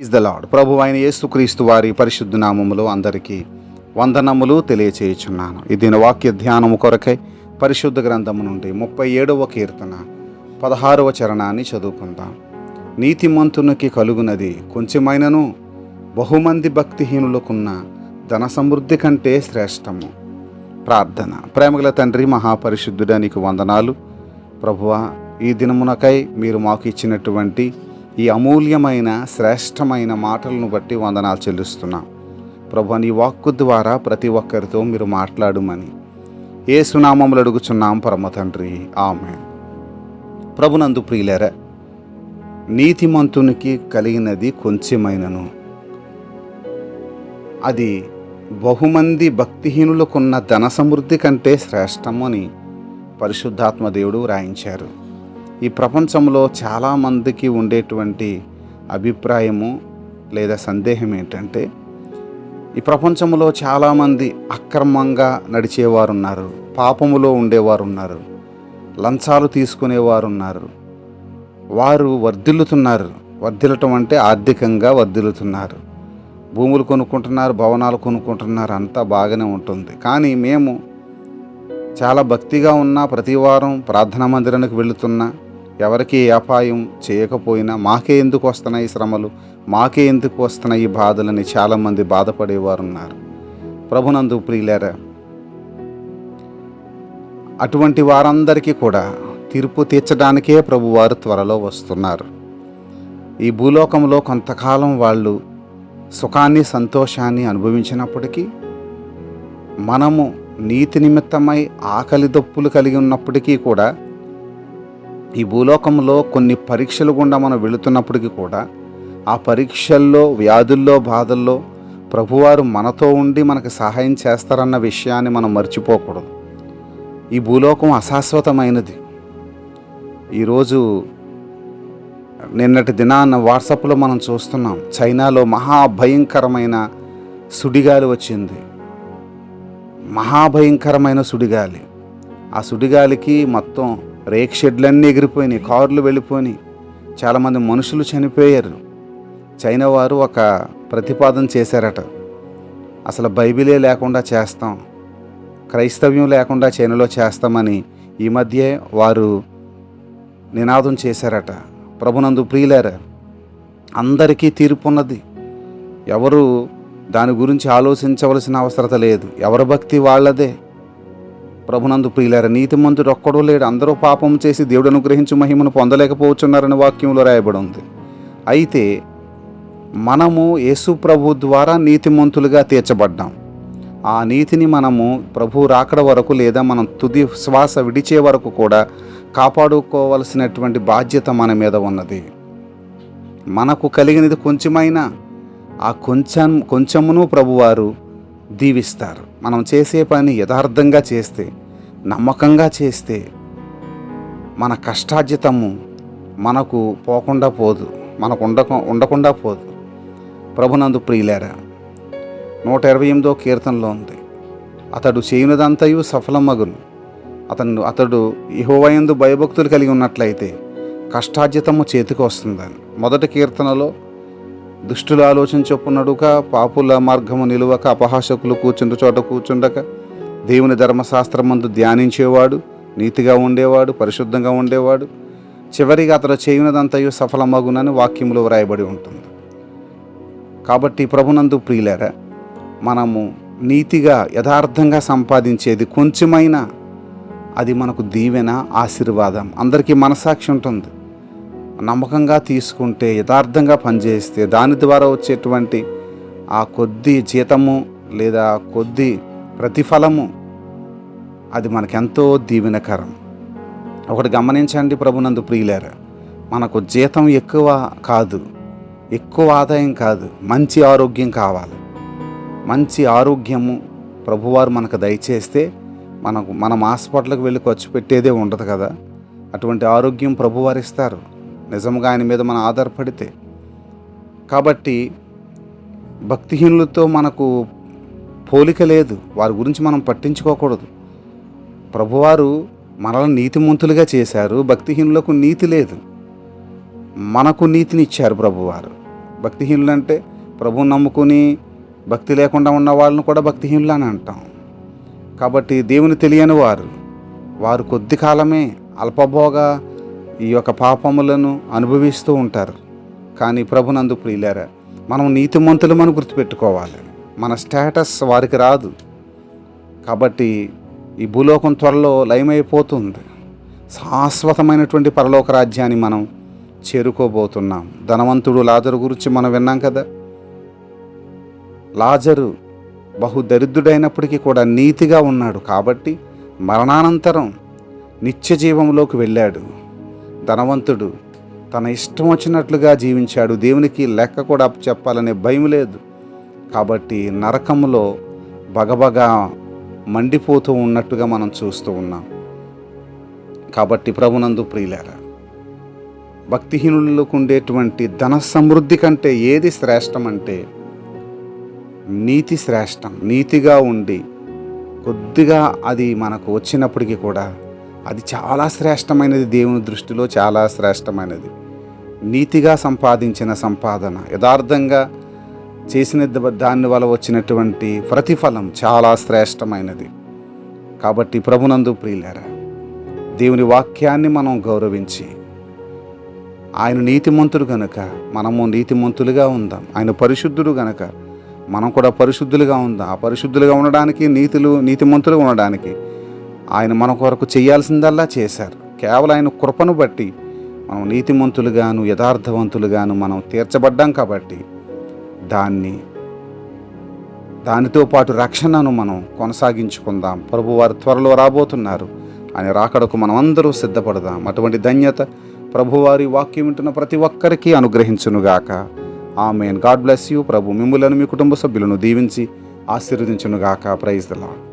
Is the lord ప్రభు అయిన యేసుక్రీస్తు వారి పరిశుద్ధ నామములో అందరికీ వందనములు తెలియచేయుచున్నాను. ఈ దిన వాక్య ధ్యానము కొరకై పరిశుద్ధ గ్రంథము నుండి ముప్పై ఏడవ కీర్తన పదహారవ చరణాన్ని చదువుకుందాం. నీతిమంతునికి కలుగునది కొంచెమైనను బహుమంది భక్తిహీనులకున్న ధన సమృద్ధి కంటే శ్రేష్టము. ప్రార్థన. ప్రేమగల తండ్రి మహాపరిశుద్ధుడానికి వందనాలు. ప్రభువా ఈ దినమునకై మీరు మాకు ఇచ్చినటువంటి ఈ అమూల్యమైన శ్రేష్టమైన మాటలను బట్టి వందనాలు చెల్లిస్తున్నాం. ప్రభు నీ వాక్కు ద్వారా ప్రతి ఒక్కరితో మీరు మాట్లాడమని. ఏ సునామములు అడుగుచున్నాం పరమ తండ్రి. ఆమె ప్రభునందు ప్రియులర నీతిమంతునికి కలిగినది కొంచెమైనను. అది బహుమంది భక్తిహీనులకున్న ధన సమృద్ధి కంటే శ్రేష్టము అని పరిశుద్ధాత్మ దేవుడు రాయించారు. ఈ ప్రపంచంలో చాలామందికి ఉండేటువంటి అభిప్రాయము లేదా సందేహం ఏంటంటే ఈ ప్రపంచంలో చాలామంది అక్రమంగా నడిచేవారు ఉన్నారు పాపములో ఉండేవారు ఉన్నారు లంచాలు తీసుకునేవారు ఉన్నారు వారు వర్ధిల్లుతున్నారు. వర్ధిల్లటం అంటే ఆర్థికంగా వర్ధిల్లుతున్నారు. భూములు కొనుక్కుంటున్నారు భవనాలు కొనుక్కుంటున్నారు అంతా బాగానే ఉంటుంది. కానీ మేము చాలా భక్తిగా ఉన్నా ప్రతివారం ప్రార్థనా మందిరానికి వెళుతున్నా ఎవరికి అపాయం చేయకపోయినా మాకే ఎందుకు వస్తున్నాయి ఈ శ్రమలు? మాకే ఎందుకు వస్తున్నాయి ఈ బాధలని చాలామంది బాధపడేవారు ఉన్నారు ప్రభునందు ప్రియులారా అటువంటి వారందరికీ కూడా తీర్పు తీర్చడానికే ప్రభువారు త్వరలో వస్తున్నారు. ఈ భూలోకంలో కొంతకాలం వాళ్ళు సుఖాన్ని సంతోషాన్ని అనుభవించినప్పటికీ మనము నీతి నిమిత్తమై ఆకలి దప్పులు కలిగి ఉన్నప్పటికీ కూడా ఈ భూలోకంలో కొన్ని పరీక్షలు గుండా మనం వెళుతున్నప్పటికీ కూడా ఆ పరీక్షల్లో వ్యాధుల్లో బాధల్లో ప్రభువారు మనతో ఉండి మనకు సహాయం చేస్తారన్న విషయాన్ని మనం మర్చిపోకూడదు. ఈ భూలోకం అశాశ్వతమైనది. ఈరోజు నిన్నటి దినాన్న వాట్సాప్లో మనం చూస్తున్నాం చైనాలో మహాభయంకరమైన సుడిగాలి వచ్చింది. మహాభయంకరమైన సుడిగాలి. ఆ సుడిగాలికి మొత్తం రేక్ షెడ్లన్నీ ఎగిరిపోయినాయి కార్లు వెళ్ళిపోయినాయి. చాలామంది మనుషులు చనిపోయారు. చైనా వారు ఒక ప్రతిపాదన చేశారట. అసలు బైబిలే లేకుండా చేస్తాం. క్రైస్తవ్యం లేకుండా చైనాలో చేస్తామని ఈ మధ్య వారు నినాదం చేశారట. ప్రభునందు ప్రియులారా అందరికీ తీర్పు ఉన్నది ఎవరు దాని గురించి ఆలోచించవలసిన అవసరత లేదు. ఎవరి భక్తి వాళ్ళదే. ప్రభునందు ప్రియులార నీతిమంతుడు ఒక్కడూ లేడు. అందరూ పాపం చేసి దేవుడు అనుగ్రహించు మహిమను పొందలేకపోతున్నారని వాక్యంలో రాయబడి ఉంది అయితే మనము యేసు ప్రభు ద్వారా నీతిమంతులుగా తీర్చబడ్డాం. ఆ నీతిని మనము ప్రభు రాకడ వరకు లేదా మనం తుది శ్వాస విడిచే వరకు కూడా కాపాడుకోవలసినటువంటి బాధ్యత మన మీద ఉన్నది. మనకు కలిగినది కొంచెమైనా ఆ కొంచెం కొంచెమును ప్రభువారు దీవిస్తారు. మనం చేసే పని యథార్థంగా చేస్తే నమ్మకంగా చేస్తే మన కష్టార్జితము మనకు పోకుండా పోదు మనకు ఉండక ఉండకుండా పోదు. ప్రభునందు ప్రియులేరా నూట ఇరవై ఎనిమిదో కీర్తనలో ఉంది. అతడు చేయునదంతయు సఫలమగును అతను అతడు ఇహోవయందు భయభక్తులు కలిగి ఉన్నట్లయితే కష్టార్జితము చేతికి వస్తుందని. మొదటి కీర్తనలో దుష్టుల ఆలోచన చొప్పునడుక పాపుల మార్గము నిలువక అపహాసకులు కూర్చుండు చోట కూర్చుండక దేవుని ధర్మశాస్త్రమందు ధ్యానించేవాడు నీతిగా ఉండేవాడు పరిశుద్ధంగా ఉండేవాడు. చివరిగా అతడు చేయునదంతయు సఫలమగునని వాక్యములో వ్రాయబడి ఉంటుంది. కాబట్టి ప్రభునందు ప్రియులరా మనము నీతిగా యథార్థంగా సంపాదించేది కొంచెమైనా అది మనకు దీవెన ఆశీర్వాదం. అందరికీ మనసాక్షి ఉంటుంది. నమ్మకంగా తీసుకుంటే యథార్థంగా పనిచేస్తే దాని ద్వారా వచ్చేటువంటి ఆ కొద్ది జీతము లేదా కొద్ది ప్రతిఫలము అది మనకెంతో దీవెనకరం. ఒకటి గమనించండి ప్రభునందు ప్రియులారా. మనకు జీతం ఎక్కువ కాదు ఎక్కువ ఆదాయం కాదు మంచి ఆరోగ్యం కావాలి. మంచి ఆరోగ్యము ప్రభువారు మనకు దయచేస్తే మనకు మనం హాస్పిటల్కి వెళ్ళి ఖర్చు పెట్టేదే ఉండదు కదా. అటువంటి ఆరోగ్యం ప్రభువారు ఇస్తారు. నిజంగా ఆయన మీద మనం ఆధారపడితే. కాబట్టి భక్తిహీనులతో మనకు పోలిక లేదు. వారి గురించి మనం పట్టించుకోకూడదు. ప్రభువారు మనల్ని నీతిమంతులుగా చేశారు. భక్తిహీనులకు నీతి లేదు. మనకు నీతిని ఇచ్చారు ప్రభువారు. భక్తిహీనులు అంటే ప్రభువు నమ్ముకుని భక్తి లేకుండా ఉన్న వాళ్ళని కూడా భక్తిహీనులు అని అంటాం. కాబట్టి దేవుని తెలియని వారు వారు కొద్ది కాలమే అల్పభోగ ఈ యొక్క పాపములను అనుభవిస్తూ ఉంటారు. కానీ ప్రభునందు ప్రియులారా మనం నీతిమంతులమని గుర్తుపెట్టుకోవాలి. మన స్టేటస్ వారికి రాదు. కాబట్టి ఈ భూలోకం త్వరలో లయమైపోతుంది. శాశ్వతమైనటువంటి పరలోక రాజ్యాన్ని మనం చేరుకోబోతున్నాం. ధనవంతుడు లాజరు గురించి మనం విన్నాం కదా. లాజరు బహు దరిద్రుడైనప్పటికీ కూడా నీతిగా ఉన్నాడు. కాబట్టి మరణానంతరం నిత్య జీవంలోకి వెళ్ళాడు. ధనవంతుడు. తన ఇష్టం వచ్చినట్లుగా జీవించాడు. దేవునికి లెక్క కూడా చెప్పాలనే భయం లేదు. కాబట్టి నరకంలో బగబగా మండిపోతూ ఉన్నట్టుగా మనం చూస్తూ ఉన్నాం. కాబట్టి ప్రభునందు ప్రియులారా భక్తిహీనులకు ఉండేటువంటి ధన సమృద్ధి కంటే ఏది శ్రేష్టం అంటే నీతి శ్రేష్టం. నీతిగా ఉండి కొద్దిగా అది మనకు వచ్చినప్పటికీ కూడా అది చాలా శ్రేష్టమైనది దేవుని దృష్టిలో చాలా శ్రేష్టమైనది. నీతిగా సంపాదించిన సంపాదన యథార్థంగా చేసిన దాని వల్ల వచ్చినటువంటి ప్రతిఫలం చాలా శ్రేష్టమైనది. కాబట్టి ప్రభునందు ప్రియులారా దేవుని వాక్యాన్ని మనం గౌరవించి ఆయన నీతిమంతుడు గనుక మనము నీతిమంతులుగా ఉందాం. ఆయన పరిశుద్ధుడు గనుక మనం కూడా పరిశుద్ధులుగా ఉందాం. ఆ పరిశుద్ధులుగా ఉండడానికి నీతులు నీతిమంతులుగా ఉండడానికి ఆయన మన కొరకు చేయాల్సిందల్లా చేశారు. కేవలం ఆయన కృపను బట్టి మనం నీతిమంతులుగాను యథార్థవంతులుగాను మనం తీర్చబడ్డాం కాబట్టి దాన్ని దానితో పాటు రక్షణను మనం కొనసాగించుకుందాం. ప్రభు వారు త్వరలో రాబోతున్నారు. ఆయన రాకడకు మనం అందరూ సిద్ధపడదాం. అటువంటి ధన్యత ప్రభువారి వాక్యం వింటున్న ప్రతి ఒక్కరికి అనుగ్రహించునుగాక. ఆమెన్. God bless you. ప్రభు మిమ్ములను మీ కుటుంబ సభ్యులను దీవించి ఆశీర్వదించునుగాక. Praise the lord